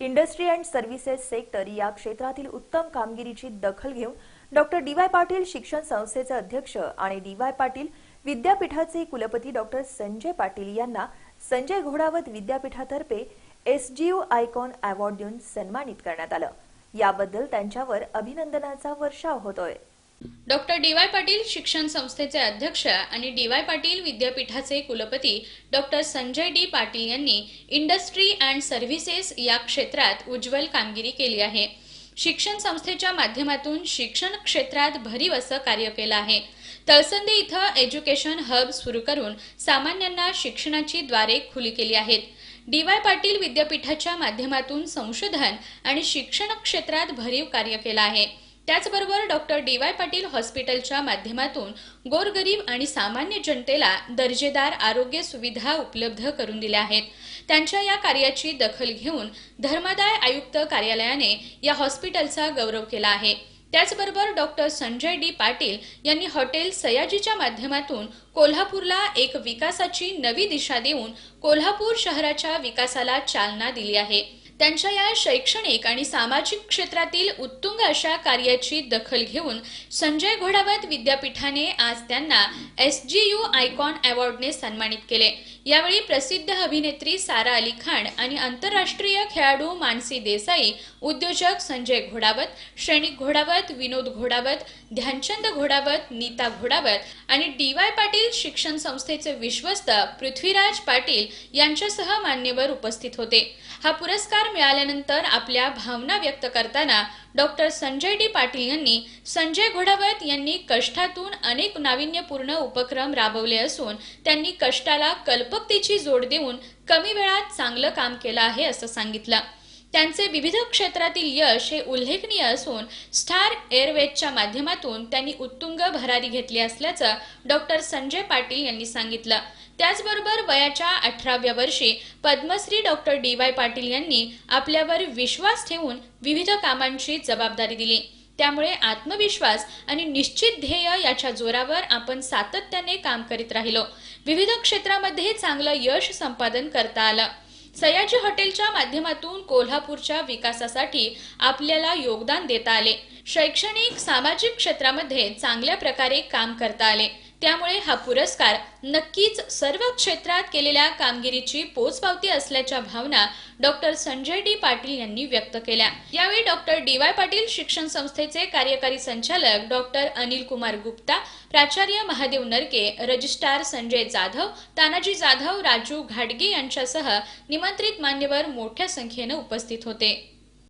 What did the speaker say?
Industry and services sector या क्षेत्रातील उत्तम कामगिरीची दखल घेऊन डॉक्टर डी वाय पाटील शिक्षण संस्थेचे अध्यक्ष आणि डी वाय पाटील विद्यापीठाचे कुलपती डॉक्टर संजय पाटील यांना संजय घोडावत विद्यापीठातर्फे एसजीयू आयकॉन अवॉर्ड देऊन सन्मानित करण्यात आलं. याबद्दल त्यांच्यावर अभिनंदनाचा वर्षाव होतोय. डॉक्टर डी वाय पाटील शिक्षण संस्थेचे अध्यक्ष आणि डी वाय पाटील विद्यापीठाचे कुलपती डॉक्टर संजय डी पाटील यांनी इंडस्ट्री अँड सर्व्हिसेस या क्षेत्रात उज्ज्वल कामगिरी केली आहे. शिक्षण संस्थेच्या माध्यमातून शिक्षण क्षेत्रात भरीव असं कार्य केलं आहे. तळसंदे इथं एज्युकेशन हब सुरू करून सामान्यांना शिक्षणाची द्वारे खुली केली आहेत. डी वाय पाटील विद्यापीठाच्या माध्यमातून संशोधन आणि शिक्षण क्षेत्रात भरीव कार्य केलं आहे. त्याचबरोबर डॉक्टर डी वाय पाटील हॉस्पिटलच्या माध्यमातून गोरगरीब आणि सामान्य जनतेला दर्जेदार आरोग्य सुविधा उपलब्ध करून दिल्या आहेत. त्यांच्या या कार्याची दखल घेऊन धर्मादाय आयुक्त कार्यालयाने या हॉस्पिटलचा गौरव केला आहे. त्याचबरोबर डॉक्टर संजय डी पाटील यांनी हॉटेल सयाजीच्या माध्यमातून कोल्हापूरला एक विकासाची नवी दिशा देऊन कोल्हापूर शहराच्या विकासाला चालना दिली आहे. त्यांच्या या शैक्षणिक आणि सामाजिक क्षेत्रातील उत्तुंग अशा कार्याची दखल घेऊन संजय घोडावत विद्यापीठाने आज त्यांना एस जी यू आयकॉन अवॉर्डने सन्मानित केले. यावेळी प्रसिद्ध अभिनेत्री सारा अली खान आणि आंतरराष्ट्रीय खेळाडू मानसी देसाई उद्योजक संजय घोडावत श्रेणिक घोडावत विनोद घोडावत ध्यानचंद घोडावत नीता घोडावत आणि डी वाय पाटील शिक्षण संस्थेचे विश्वस्त पृथ्वीराज पाटील यांच्यासह मान्यवर उपस्थित होते. हा पुरस्कार मिळाल्यानंतर आपल्या भावना व्यक्त करताना डॉक्टर संजय डी पाटील यांनी संजय घोडावत यांनी कष्टातून अनेक नाविन्यपूर्ण उपक्रम राबवले असून त्यांनी कष्टाला कल्पकतेची जोड देऊन कमी वेळात चांगलं काम केलं आहे असं सांगितलं. त्यांचे विविध क्षेत्रातील यश हे उल्लेखनीय असून स्टार एअरवेजच्या माध्यमातून त्यांनी उत्तुंग भरारी घेतली असल्याचं डॉक्टर संजय पाटील यांनी सांगितलं. त्याचबरोबर वयाच्या अठराव्या वर्षी Padmashri doctor D Y Patil यांनी आपल्यावर विश्वास ठेवून विविध कामांची जबाबदारी दिली. त्यामुळे आत्मविश्वास आणि निश्चित ध्येय याच्या जोरावर आपण सातत्याने काम करीत राहिलो. विविध क्षेत्रामध्ये चांगलं यश संपादन करता आलं. सयाजी हॉटेलच्या माध्यमातून कोल्हापूरच्या विकासासाठी आपल्याला योगदान देता आले. शैक्षणिक सामाजिक क्षेत्रामध्ये चांगल्या प्रकारे काम करता आले. त्यामुळे हा पुरस्कार नक्कीच सर्व क्षेत्रात केलेल्या कामगिरीची पोचपावती असल्याच्या भावना डॉक्टर संजय डी पाटील यांनी व्यक्त केल्या. यावेळी डॉक्टर डी वाय पाटील शिक्षण संस्थेचे कार्यकारी संचालक डॉक्टर अनिल कुमार गुप्ता प्राचार्य महादेव नरके रजिस्ट्रार संजय जाधव तानाजी जाधव राजू घाटगे यांच्यासह निमंत्रित मान्यवर मोठ्या संख्येनं उपस्थित होते.